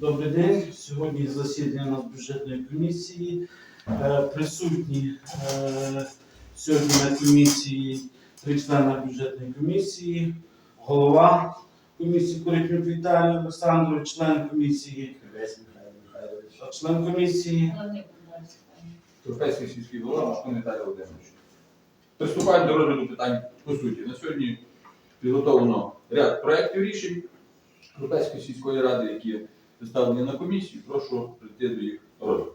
Добрий день. Сьогодні засідання нас бюджетної комісії. Е, Присутні е, сьогодні на комісії три члени бюджетної комісії, голова комісії Куритнюк Віталій Олександрович, член комісії, член комісії. Європейський сільський голова Мошко Віталій Володимирович. Приступаємо до розгляду питань по суті. На сьогодні підготовлено ряд проєктів рішень Європейської сільської ради, які представлені на комісію. Прошу прийти до їх розгляду.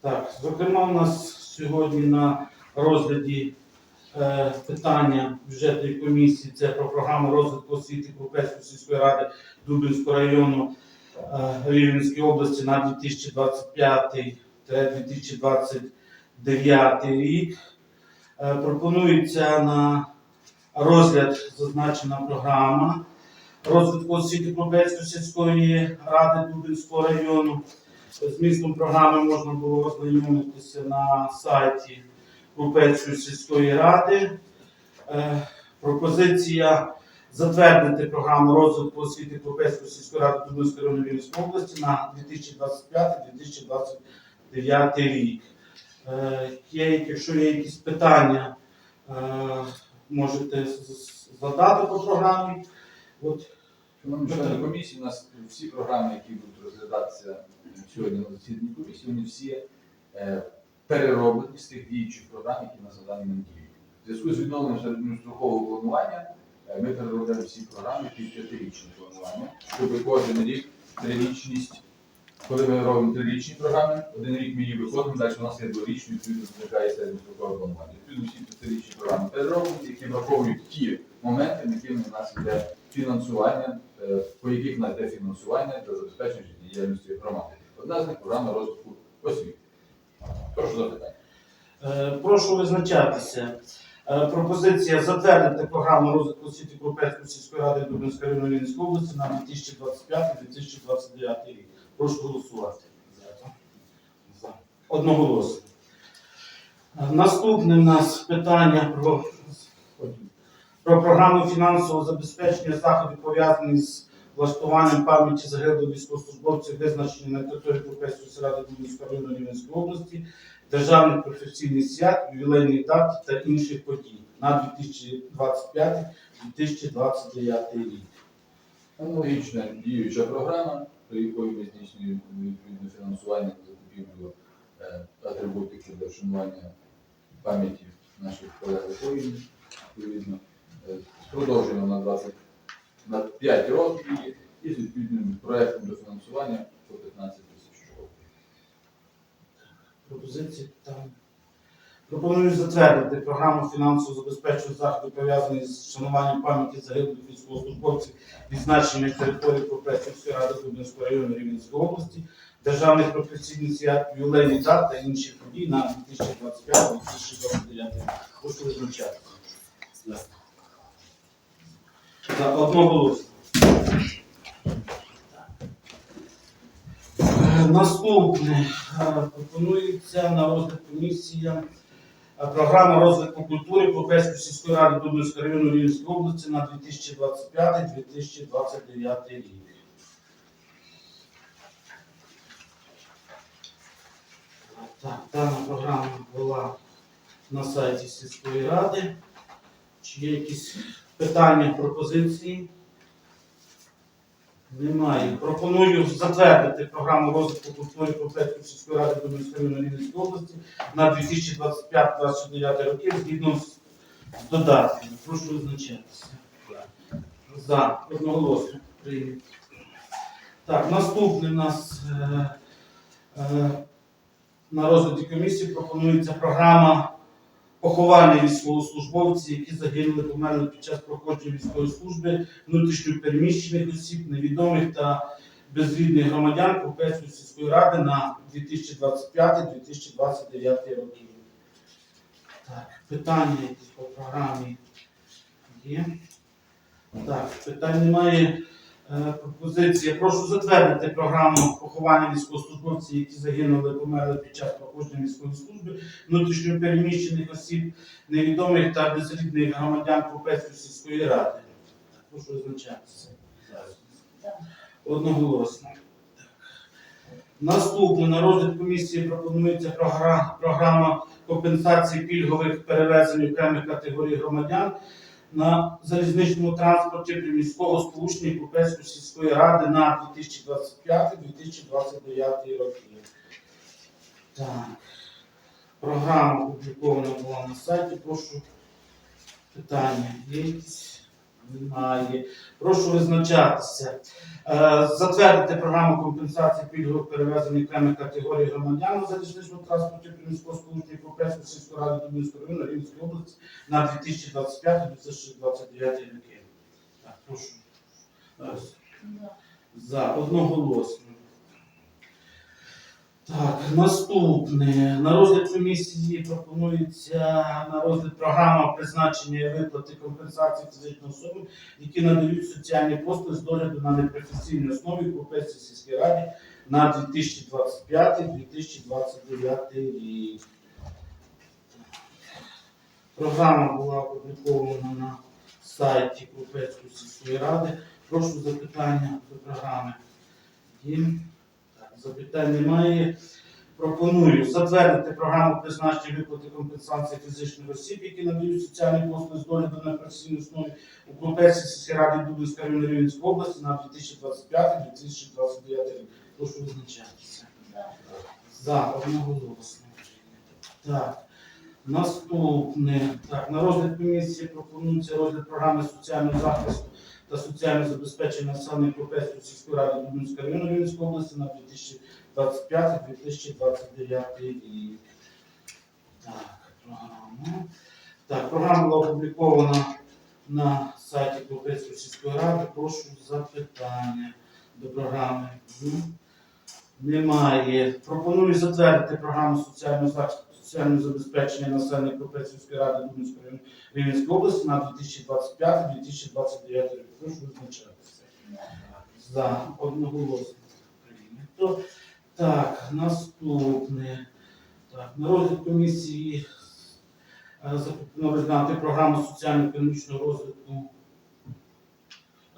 Так, зокрема, у нас сьогодні на розгляді е, питання бюджетної комісії це про програму розвитку освіти Купецької сільської ради Дубинського району е, Рівненської області на 2025-2029 рік. Е, пропонується на розгляд зазначена програма розвитку освіти Купецької сільської ради Дубинського району. Змістом програми можна було ознайомитися на сайті Купецької сільської ради. Е, Пропозиція затвердити програму розвитку освіти Купецької сільської ради Дубинської району Вінницької області на 2025-2029 рік. Е, якщо є якісь питання, е, можете з- з- задати по програмі. От, Шановні члени комісії, у нас всі програми, які будуть розглядатися сьогодні на засіданні комісії, вони всі е, перероблені з тих діючих програм, які на даний момент діють. В зв'язку з відновленням середньострокового планування е, ми переробляємо всі програми під п'ятирічне планування, щоб кожен рік трирічність, коли ми робимо трирічні програми, один рік ми її виходимо, далі у нас є дворічні, відповідно зникає середньострокове планування. Відповідно, всі п'ятирічні програми перероблені, які враховують ті моменти, якими у нас йде фінансування, е, по яких у нас фінансування для забезпечення життєдіяльності громади. Одна з них програма розвитку освіти. Прошу запитання. Е, Прошу визначатися. Е, Пропозиція затвердити програму розвитку освіти Кропецької сільської ради Дубинської району Вінницької області на 2025-2029 рік. Прошу голосувати. За. Одноголосно. Наступне в нас питання про, про програму фінансового забезпечення заходів пов'язаних з влаштуванням пам'яті загиблих військовослужбовців, визначені на території Кропецької сільської ради Дубинської району Рівненської області державних професійних свят, ювілейних дат та інших подій на 2025-2029 рік. Аналогічна діюча програма, до якої ми здійснюємо відповідне фінансування на закупівлю е, атрибутики для вшанування пам'яті наших колег воїнів. Відповідно, продовжуємо на 20 на 5 років і з відповідним проєктом до фінансування по 15 тисяч років. Пропозиції там. Пропоную затвердити програму фінансового забезпечення заходів, пов'язаних з шануванням пам'яті загиблих військовослужбовців, відзначених території Кропецької ради Дубинського району Рівненської області, державних професійних свят, ювілейних дат та інших подій на 2025-2029 рік. Прошу визначати. За. Одноголосно. Наступне е, пропонується на розгляд комісія е, програма розвитку культури Попецької сільської ради Дубинського району Рівненської області на 2025-2029 рік. Так, дана програма була на сайті сільської ради. Чи є якісь питання, пропозиції? Немає. Пропоную затвердити програму розвитку культури Попецької сільської ради району Рівненської області на 2025-2029 роки згідно з додатками. Прошу визначатися. За. Одноголосно. Прийнято. Так, наступний у нас е, е, на розгляді комісії пропонується програма поховання військовослужбовців, які загинули померли під час проходження військової служби, внутрішньопереміщених осіб, невідомих та безрідних громадян Купецької сільської ради на 2025-2029 роки. Так, питання по програмі є. Так, питань немає. Е, Пропозиція. Прошу затвердити програму поховання військовослужбовців, які загинули, померли під час проходження військової служби, внутрішньопереміщених осіб, невідомих та безрідних громадян Купецької сільської ради. Прошу визначатися. Одноголосно. Наступне на розгляд комісії пропонується програма компенсації пільгових перевезень окремих категорій громадян на залізничному транспорті приміського сполучення Купецької сільської ради на 2025-2029 роки. Так. Програма опублікована була на сайті. Прошу питання. Є якісь? Немає. Прошу визначатися. Е, Затвердити програму компенсації пільгових перевезень окремих категорій громадян у залізничному транспорті приміського сполучення Європейської сільської ради Дубинського району Рівненської області на 2025-2029 роки. Так, прошу. Раз. За одноголосно. Так, наступне. На розгляд комісії пропонується на розгляд програма призначення і виплати компенсації фізичним особам, які надають соціальні послуги з догляду на непрофесійній основі Європейській сільській раді на 2025-2029 рік. Програма була опублікована на сайті Європейської сільської ради. Прошу запитання до програми. Є? Запитань немає. Пропоную затвердити програму призначення виплати компенсації фізичних осіб, які надають соціальні послуги з догляду на професійній основі у Клопецькій сільській раді Дубинської району Рівненської області на 2025-2029 рік. Прошу визначатися. За одноголосно. Так. Наступне. Так, на розгляд комісії пропонується розгляд програми соціального захисту та соціального забезпечення населення Клопецької сільської ради Дубинської району Рівненської області на 2025-2029 рік. Так, програма. Так, програма була опублікована на сайті Клопецької сільської ради. Прошу запитання до програми. Немає. Пропоную затвердити програму соціального захисту соціального забезпечення населення Клопецької ради Дубинської Рівненської області на 2025-2029 рік. Прошу визначатися. За одноголосно прийнято. Так, наступне. Так, на розгляд комісії е, запропоновано розглянути програму соціально-економічного розвитку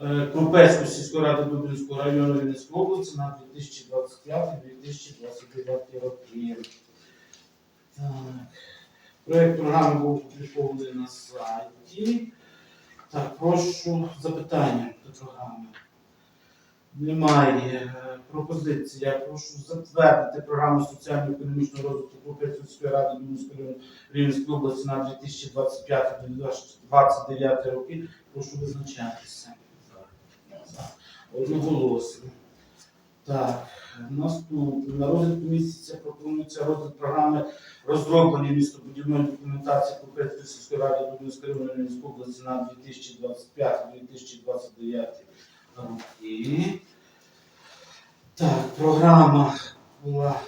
е, Крупецької сільської ради Дубинського району Рівненської області на 2025-2029 роки. Так. Проєкт програми був опублікований на сайті. Так, прошу запитання до програми. Немає е, пропозиції. Я прошу затвердити програму соціально-економічного розвитку сільської ради району Рівненської області на 2025-2029 роки. Прошу визначатися. Одноголосно. Так, наступне. На розгляд комісії пропонується розгляд програми розроблення містобудівної документації Клопецької сільської ради Дубинської Рівненської області на 2025-2029 роки. Так, програма була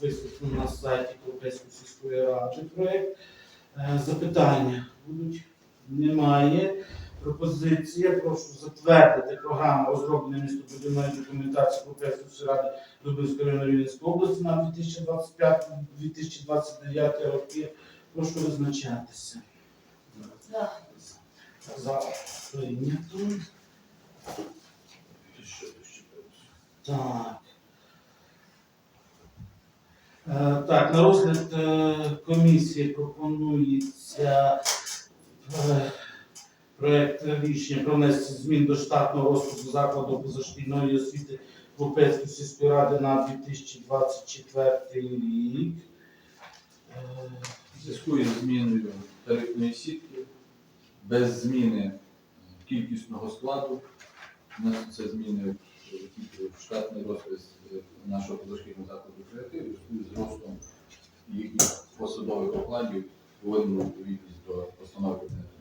висвітлена на сайті Клопецької сільської ради. Проект. Е, Запитання будуть? Немає. Пропозиція. Прошу затвердити програму розроблення містобудівної документації Клопецької сільської ради Дубинської району Рівненської області на 2025-2029 роки. Прошу визначатися. За прийнято. Так. Е, Так, на розгляд е, комісії пропонується е, проект рішення про внесення змін до штатного розпису закладу позашкільної освіти Клопецької сільської ради на 2024 рік. Е, зв'язку із зміною тарифної сітки, без зміни кількісного складу, у нас це зміни в штатний розпис е, нашого позашкільного закладу креатив, в зв'язку з зростом їхніх посадових окладів вводимо відповідність до Міністрів.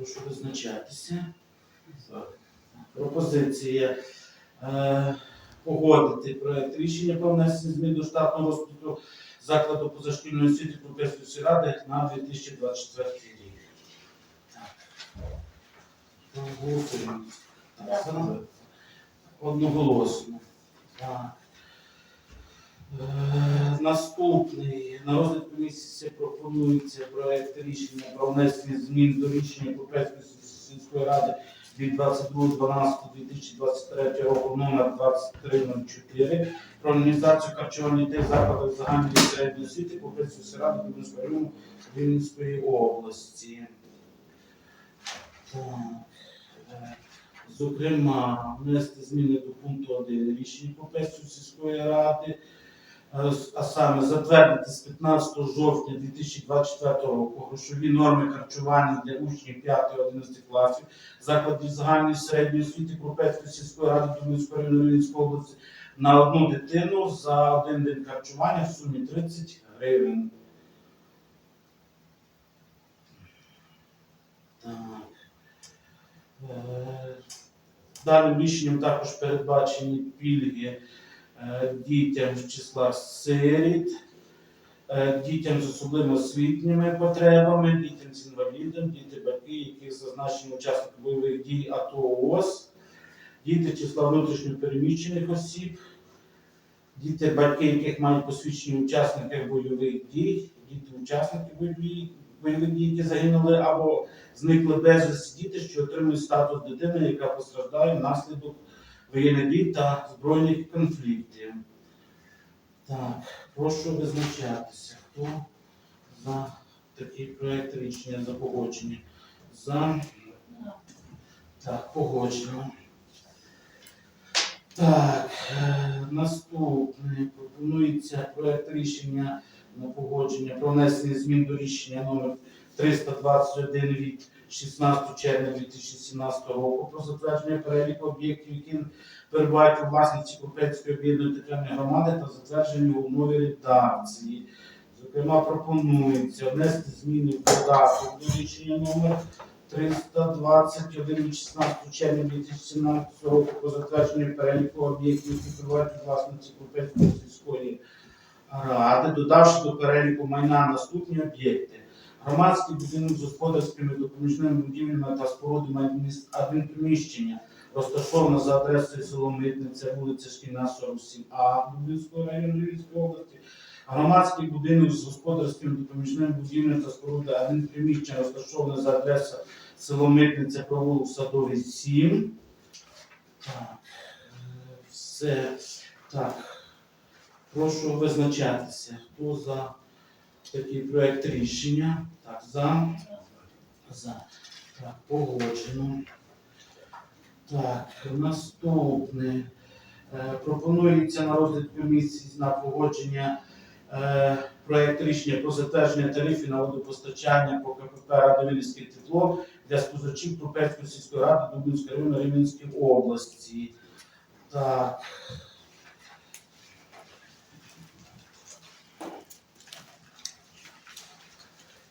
Прошу визначатися. Пропозиція е, погодити проект рішення про внесення змін до штатного розпису закладу позашкільної освіти Клопецької ради на 2024 рік. Так. Голосуємо. Так. Одноголосно. Так. Наступний на розгляд комісії пропонується проект рішення про внесення змін до рішення Клопецької сільської ради від 22.12.2023 року номер 2304 про організацію харчування дітей в закладах загальної середньої освіти Купецької сільради Дубинського району Вінницької області. Так. е, Зокрема, внести зміни до пункту 1 рішення Купецької сільської ради, а саме затвердити з 15 жовтня 2024 року грошові норми харчування для учнів 5-11 класів закладів загальної середньої освіти Крупецької сільської ради Дубинської Вінницької області на одну дитину за один день харчування в сумі 30 гривень. Так. Е, Даним рішенням також передбачені пільги дітям з числа сиріт, е, дітям з особливо освітніми потребами, дітям з інвалідом, діти батьки, які зазначені учасники бойових дій АТО ООС, діти числа внутрішньо переміщених осіб, діти, батьки, яких мають посвідчені учасники бойових дій, діти учасники бойових, дій, які загинули або зникли безвісті діти, що отримують статус дитини, яка постраждає внаслідок воєнних дій та збройних конфліктів. Так, прошу визначатися, хто за такий проект рішення за погодження. За так, погоджено. Так, е, наступне пропонується проект рішення на погодження про внесення змін до рішення номер 321 від 16 червня 2017 року про затвердження переліку об'єктів, які перебувають у власності Купецької об'єднаної територіальної громади та затвердження в умові редакції. Зокрема, пропонується внести зміни в додаток до рішення номер 321 від 16 червня 2017 року про затвердження переліку об'єктів, які перебувають у власності Купецької сільської ради, додавши до переліку майна наступні об'єкти. Громадський будинок з господарськими допоміжними будівлями та спорудами адмінприміщення розташовано за адресою село Митниця, вулиця Шкільна, 47А Дубинського району Львівської області. Громадський будинок з господарськими допоміжними будівлями та спорудами адмінприміщення розташовано за адресою село Митниця, провулок Садовий 7. Так, е, все. Так. Прошу визначатися, хто за такий проект рішення. Так, за. За. Так, погоджено. Так, наступне. Е, Пропонується на розгляд комісії на погодження е, проект рішення про затвердження тарифів на водопостачання по КПП Радовільське тепло для споживачів Крупецької сільської ради Дубинської району Рівненської області. Так.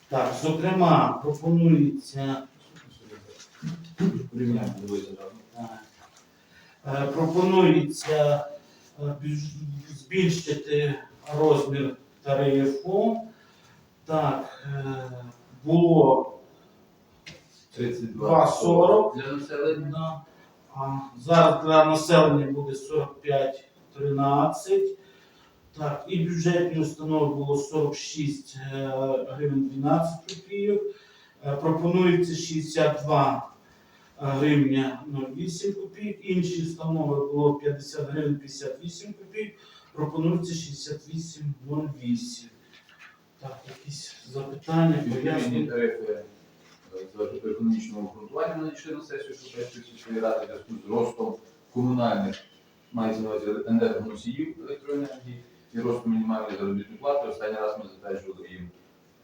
Так, зокрема, пропонується так. е, пропонується е, збільшити розмір тарифу. Так, е, було 32 2,40. для населення. А зараз для населення буде 45-13. Так, і бюджетні установи було 46 е, гривень 12 копійок. Е, Пропонується 62 гривня 08 копійок. Інші установи було 50 гривень 58 копійок. Пропонується 68,08. Так, якісь запитання, пояснення. тарифи е, економічного обґрунтування надійшли на сесію Шукайської сільської ради зв'язку з ростом комунальних мається на увазі енергоносіїв електроенергії і ростом мінімальної заробітної плати. Останній раз ми затверджували їм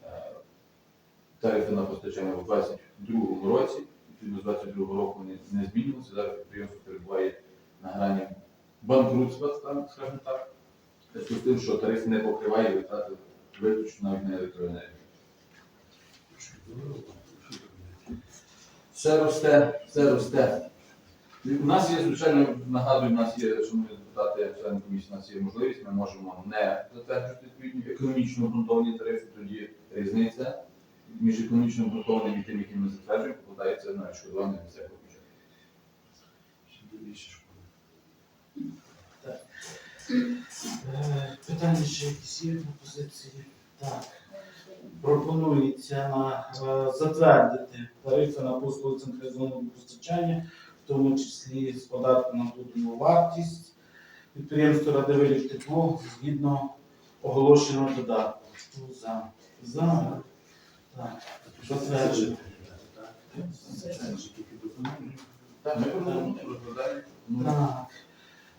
е, тарифи на постачання у 2022 році. Відповідно, з 2022 року вони не змінювалися. Зараз підприємство перебуває на грані банкрутства, скажімо так. Зв'язку з тим, що тариф не покриває витрати виключно навіть на електроенергію. Все росте, все росте. У нас є, звичайно, нагадую, у нас є, шановні депутати, члени комісії, у нас є можливість, ми можемо не затверджувати відповідні економічно обґрунтовані тарифи, тоді різниця між економічно обґрунтованим і тим, яким ми затверджуємо, покладається на відшкодування місцевого бюджету. Е, Питання ще якісь є пропозиції? Так. пропонується е, затвердити тарифи на послуги централізованого постачання, в тому числі з податку на додану вартість підприємство Радивилів тепло згідно оголошеного додатку. Хто За. За. Так. Затверджено. Так, Так.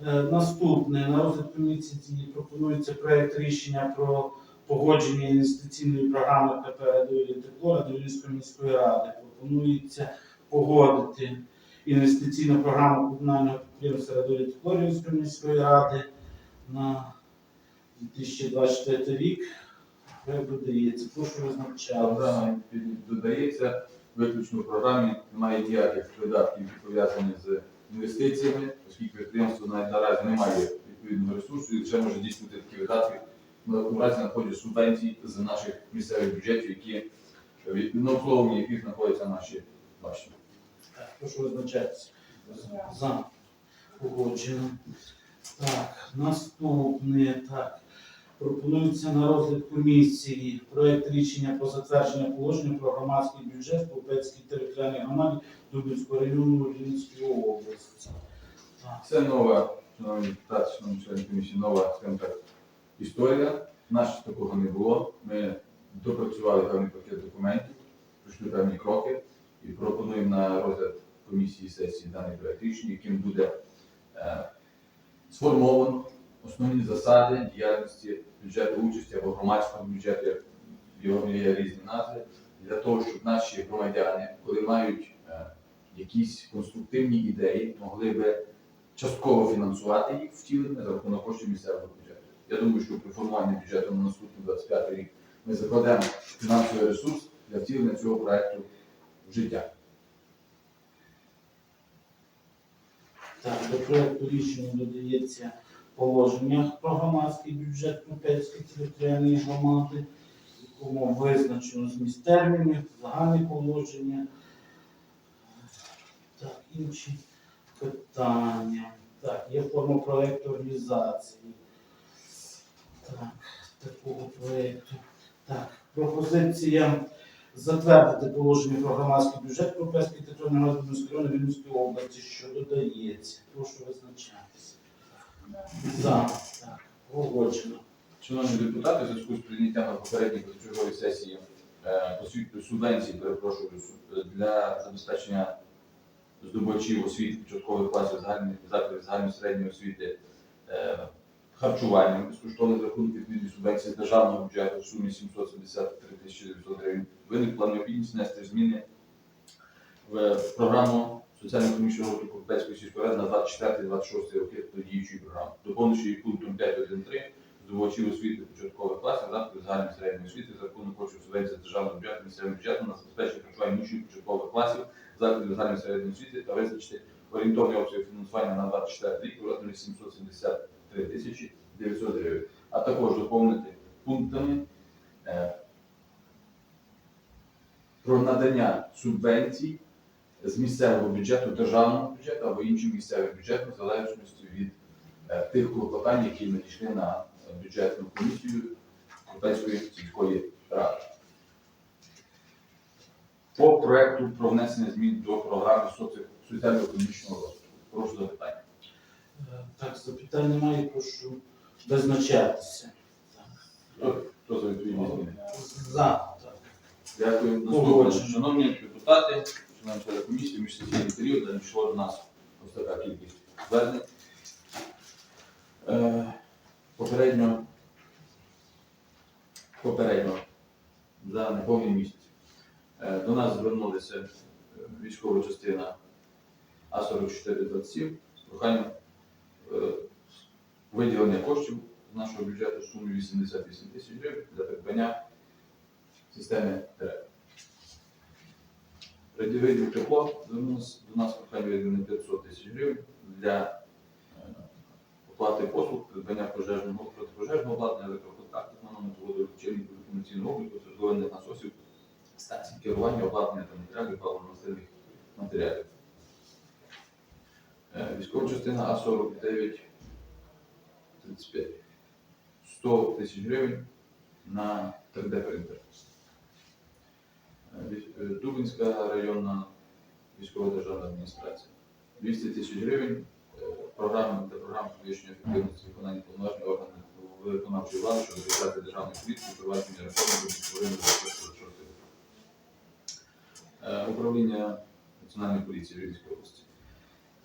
Е, Наступне на розгляд комісії пропонується проект рішення про погодження інвестиційної програми КП «Радіолі тепло Радіолівської міської ради. Пропонується погодити інвестиційну програму комунального підприємства «Радіолі тепло Радіолівської міської ради на 2024 рік. Проект додається. Прошу. Програма додається виключно в програмі, немає ніяких видатків, які пов'язані з інвестиціями, оскільки підприємство навіть наразі не має відповідного ресурсу і ще може здійснити такі видатки у разі надходження субвенцій з наших місцевих бюджетів, які на обслуговуванні яких знаходяться наші башні. Прошу визначатися. За. Погоджено. Так, наступне. Так. Пропонується на розгляд комісії проект рішення про затвердження положення про громадський бюджет Попецькій територіальній громаді Дубинського району Рівненської області. Так. Це нова, шановні депутати, шановні члени комісії, нова, скажімо так, історія. У нас такого не було. Ми допрацювали певний пакет документів, пройшли певні кроки і пропонуємо на розгляд комісії сесії даний проект рішення, яким буде е, сформовано основні засади діяльності бюджету участі або громадського бюджету, як його є різні назви, для того, щоб наші громадяни, коли мають е, якісь конструктивні ідеї, могли би частково фінансувати їх втілення за рахунок коштів місцевого бюджету. Я думаю, що при формуванні бюджету на наступний 25 рік ми закладемо фінансовий ресурс для втілення цього проекту життя. Так, до проекту рішення додається положення про громадський бюджет Кропецької територіальної громади, в якому визначено зміст термінів, загальне положення. Так, інші питання. Так, є форма проекту організації. Так, такого проекту. Так, пропозиція затвердити положення про громадський бюджет Кропецької територіальної Донецької району Вінницької області, що додається. Прошу визначатися. За. Погоджено. Шановні депутати, в зв'язку з прийняттям на попередній позачерговій сесії е, освіт- субвенції, перепрошую, су- для забезпечення здобувачів освіти початкових класів загальної закладів загальної середньої освіти е, харчуванням безкоштовних рахунків відповідні субвенції державного бюджету в сумі 773 тисячі 900 гривень. Виник планобільність внести зміни в програму соціально-економічного розвитку Купецької сільської ради на 24-26 роки до діючої програми, доповнивши її пунктом 5.1.3 здобувачів освіти початкових класів закладів загальної середньої освіти за рахунок коштів субвенції державного бюджету місцевого бюджету на забезпечення харчування учнів початкових класів закладів загальної середньої освіти та визначити орієнтовний обсяг фінансування на 24 рік у розмірі 770 3900 гривень, а також доповнити пунктами е, про надання субвенцій з місцевого бюджету, державного бюджету або іншого місцевого бюджету, в залежності від е, тих клопотань, які надійшли на бюджетну комісію Купецької сільської ради. По проекту про внесення змін до програми соціально-економічного розвитку. Прошу запитання. Так, запитань немає, прошу визначатися. Хто, за відповідні зміни? За. Так. Дякую. Наступне. Погоджено. Шановні депутати, члени телекомісії, міжсесійний період надійшло до нас ось така кількість звернень. Е, попередньо, попередньо, за неповний місяць, е, до нас звернулися е, військова частина А4427 з проханням виділення коштів з нашого бюджету в сумі 88 тисяч гривень для придбання системи ТРЕП. Радіовидів тепло до нас прохання виділення 500 тисяч гривень для е, оплати послуг, придбання пожежного протипожежного обладнання, електроконтактів, манометру водолічильних інформаційного обліку, циркулярних насосів, станцій керування, обладнання та матеріалів, паливно-мастильних матеріалів. Е, Військова частина А49 35. 100 тисяч гривень на 3D принтер. Е, ві- е, Дубинська районна військова державна адміністрація. 200 тисяч гривень програми та програми підвищення ефективності виконання повноважень органів виконавчої влади щодо реалізації державної політики, впровадження реформи до створення 26. Е, Управління Національної поліції Рівненської області.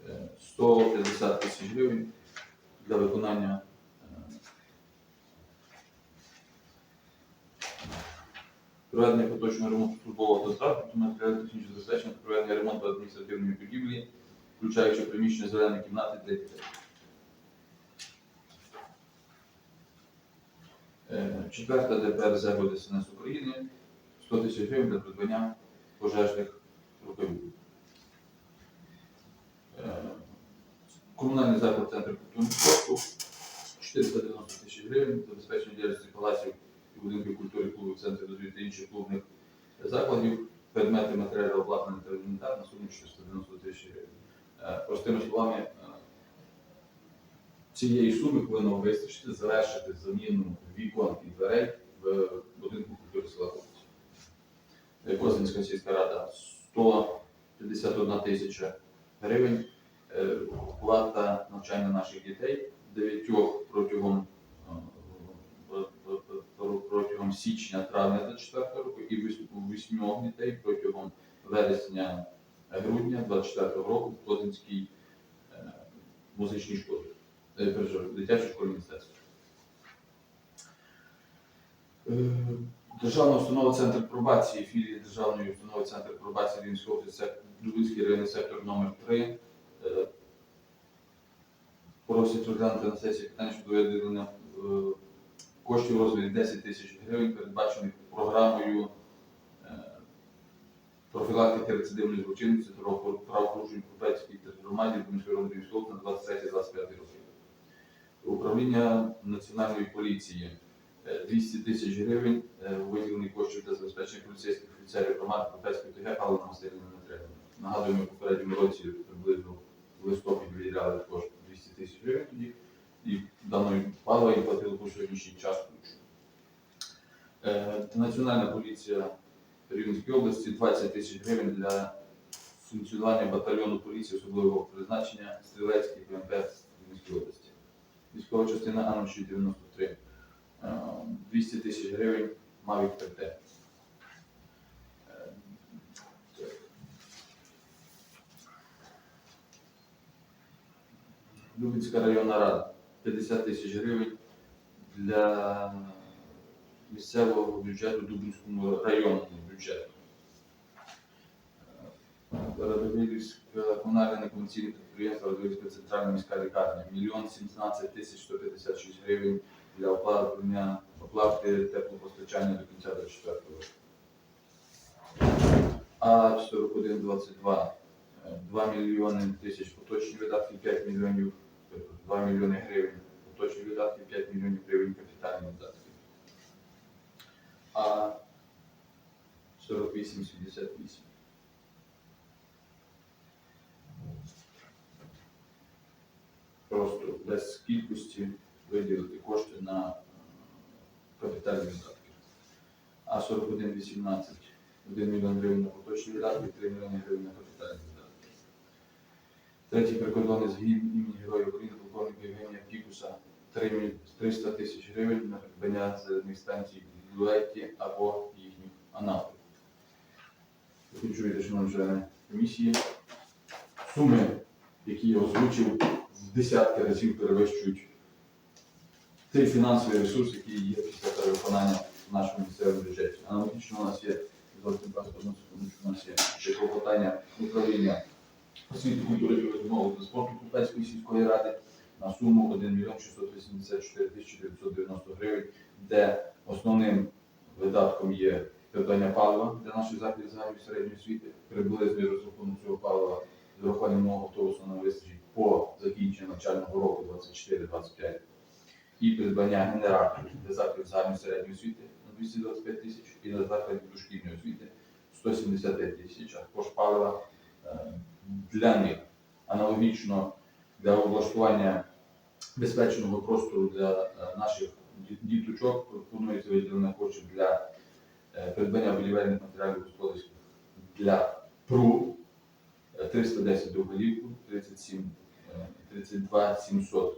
Е, 150 тисяч гривень для виконання е, проведення поточного ремонту службового автотранспорту, матеріального технічного забезпечення проведення ремонту адміністративної будівлі, включаючи приміщення зеленої кімнати для дітей. Е, Четверта ДПРЗ ДСНС України 100 тисяч гривень для придбання пожежних рукавів. Е, Комунальний заклад Центр культурного спорту 490 тисяч гривень, забезпечення діяльності палаців і будинків культури, клубів, центрів дозвілля та інших клубних закладів, предмети, матеріали, обладнання та інвентар на суму 490 тисяч гривень. Е, Простими словами, е, цієї суми повинно вистачити завершити заміну вікон і дверей в будинку культури села. Е, Козинська сільська рада 151 тисяча гривень. Е, Оплата навчання наших дітей дев'ятьох протягом е, п- протягом січня-травня 24 року і віс- вісьмох дітей протягом вересня-грудня 24 року в Козинській е, музичній школі, е, дитячій школі мистецтва. Е, Державна установа Центр пробації, філії Державної установи Центр пробації Рівненської області, сек- Дубинський районний сектор номер 3 Е, Просять розглянути на сесії питання щодо виділення е, коштів у розмірі 10 тисяч гривень, передбачених програмою е, профілактики рецидивної злочинності правопорушень Купецькій громаді районної Рівненської області на 23-25 роки. Управління Національної поліції е, 200 тисяч гривень е, виділені коштів для забезпечення поліцейських офіцерів громади Купецької ТГ паливно-мастильними матеріалами. Нагадуємо, в попередньому році приблизно в листопі виділяли також 200 тисяч гривень тоді, і даної палива їм платили по сьогоднішній час ключу. Е, Національна поліція Рівненської області 20 тисяч гривень для функціонування батальйону поліції особливого призначення Стрілецький ПМП Рівненської області. Військова частина АНО-693. 200 е, тисяч гривень мав 3T. Любицька районна рада 50 тисяч гривень для місцевого бюджету Дубинському районному бюджету. Радовилівське комунальне некомерційне підприємство Радовилівська центральна міська лікарня 1 17 тисяч 156 гривень для оплати, оплати теплопостачання до кінця 24 року. А 4122 2 мільйони тисяч поточні видатки, 5 мільйонів 2 мільйони гривень поточні видатки, 5 мільйонів гривень капітальні видатки. А 4878. Просто без кількості виділити кошти на е, капітальні видатки. А 4118 1 мільйон гривень на поточні видатки, 3 мільйони гривень на капітальні. Третій прикордонний згін імені Героя України полковника Євгенія Пікуса 3 300 тисяч гривень на придбання зарядних станцій в Люеті або їхніх аналогів. Ви чуєте, шановні члени комісії, суми, які я озвучив, в десятки разів перевищують той фінансовий ресурс, який є після перевиконання в нашому місцевому бюджеті. Аналогічно у нас є у нас є ще клопотання управління освіти, культури і розмови та спорту Купецької сільської ради на суму 1 мільйон 684 тисячі 990 гривень, де основним видатком є придбання палива для наших закладів загальної середньої освіти. Приблизний розрахунок цього палива з урахуванням мого автобусу нам вистачить по закінченню навчального року 24-25 і придбання генераторів для закладів загальної середньої освіти на 225 тисяч і на закладів дошкільної освіти 175 тисяч, а також палива е, для них. Аналогічно для облаштування безпечного простору для е, наших діточок пропонується виділення коштів для е, придбання будівельних матеріалів господарських для ПРУ е, 310 довголівку, 37, е, 32 700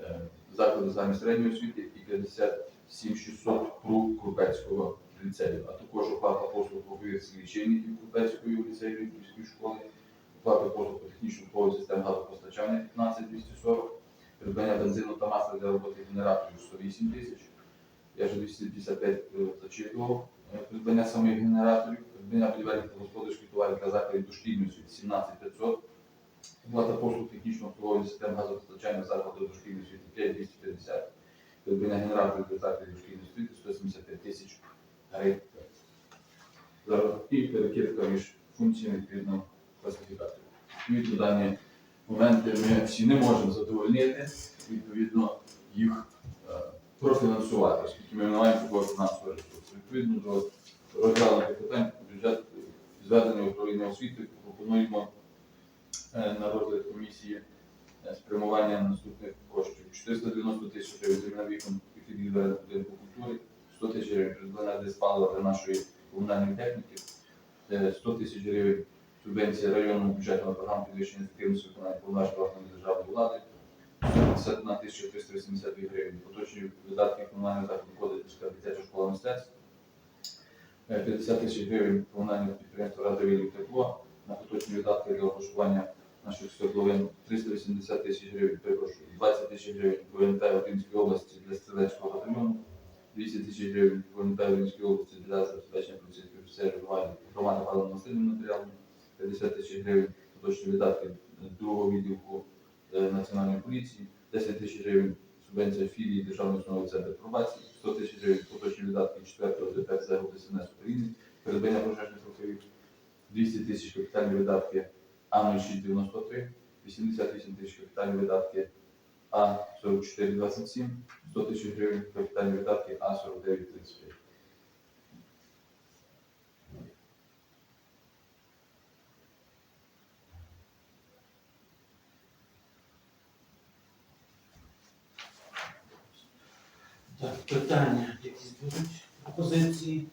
е, заклади загальної середньої освіти і 57 600 ПРУ Крупецького ліцею, а також оплата послуг по вивірці лічильників Крупецької ліцею Львівської школи, оплата послуг по технічному поводу систем газопостачання 15 240, придбання бензину та масла для роботи генераторів 108 тисяч. Я вже 255 е, зачитував. Е, Придбання самих генераторів, придбання будівельних та господарських товарів для закладів дошкільної освіти 17 500. Оплата послуг технічного обслуговування систем газопостачання закладів дошкільної освіти 5 250. Придбання генераторів для закладів дошкільної освіти 175 тисяч гривень. І перекидка між функціями відповідно класифікаторів. Відповідно, дані моменти ми всі не можемо задовольнити, відповідно, їх е, профінансувати, оскільки ми не маємо такого фінансового ресурсу. Відповідно до розглянутих питань бюджет зведення управління освіти пропонуємо е, на розгляд комісії е, спрямування наступних коштів 490 тисяч гривень земля вікон підвідування будинку культури, 100 тисяч гривень придбання диспалива для нашої комунальної техніки, е, 100 тисяч гривень субвенція районного бюджету на програму підвищення ефективності виконання повноважень органів державної влади, 151 тисяча 382 гривень, поточні видатки комунального закладу Кодицька дитяча школа мистецтв, Е, 50 тисяч гривень комунального підприємства Радовілів тепло, на поточні видатки для облаштування наших свердловин. 380 тисяч гривень, перепрошую, 20 тисяч гривень ВНТ Одинської області для стрілецького батальйону, 200 тисяч гривень ВНТ Одинської області для забезпечення поліцейських офіцерів громади, громади паливно-мастильним матеріалом, 50 тисяч гривень поточні видатки другого відділку е, Національної поліції, 10 тисяч гривень субвенція філії Державної установи центру пробації, 100 тисяч гривень поточні видатки 4-го ДПС ДСНС України, передбання пожежних рухових, 200 тисяч капітальні видатки А0693, 88 тисяч капітальні видатки А4427, 100 тисяч гривень капітальні видатки А4935. Так, питання якісь будуть пропозиції.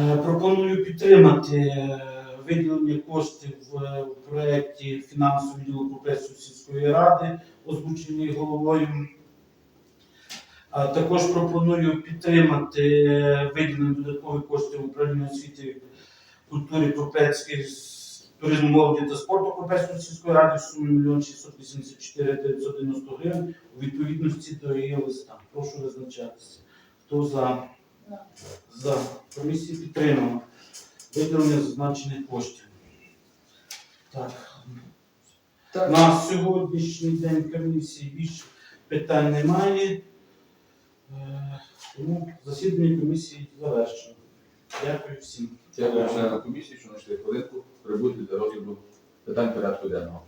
Е, Пропоную підтримати е, виділення коштів в е, проєкті фінансового відділу Купецької сільської ради, озвучений головою. Також пропоную підтримати виділення додаткових коштів управління освіти, культури Кропецької с- туризму молоді та спорту Кропецької сільської ради в сумі 1 684 990 гривень у відповідності до її листа. Прошу визначатися. Хто за? За. Комісія підтримала. Виділення зазначених коштів. Так. На сьогоднішній день комісії більше питань немає. Е, Тому засідання комісії завершено. Дякую всім. Дякую членам комісії, що знайшли хвилинку прибути для розгляду питань порядку денного.